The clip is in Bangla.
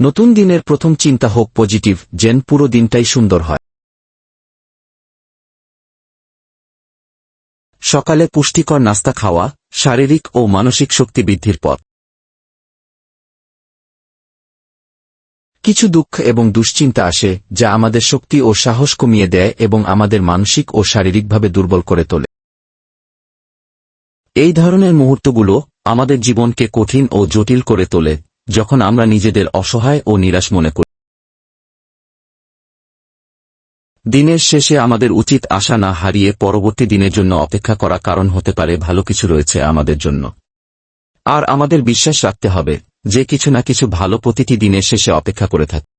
নতুন দিনের প্রথম চিন্তা হোক পজিটিভ, যেন পুরো দিনটাই সুন্দর হয়। সকালে পুষ্টিকর নাস্তা খাওয়া, শারীরিক ও মানসিক শক্তি বৃদ্ধির পথ। কিছু দুঃখ এবং দুশ্চিন্তা আসে, যা আমাদের শক্তি ও সাহস কমিয়ে দেয় এবং আমাদের মানসিক ও শারীরিকভাবে দুর্বল করে তোলে। এই ধরনের মুহূর্তগুলো আমাদের জীবনকে কঠিন ও জটিল করে তোলে যখন আমরা নিজেদের অসহায় ও নিরাশ মনে করি। দিনের শেষে আমাদের উচিত আশা না হারিয়ে পরবর্তী দিনের জন্য অপেক্ষা করা কারণ হতে পারে ভালো কিছু রয়েছে আমাদের জন্য। আর আমাদের বিশ্বাস রাখতে হবে যে কিছু না কিছু ভালো প্রতিটি দিনের শেষে অপেক্ষা করে থাকে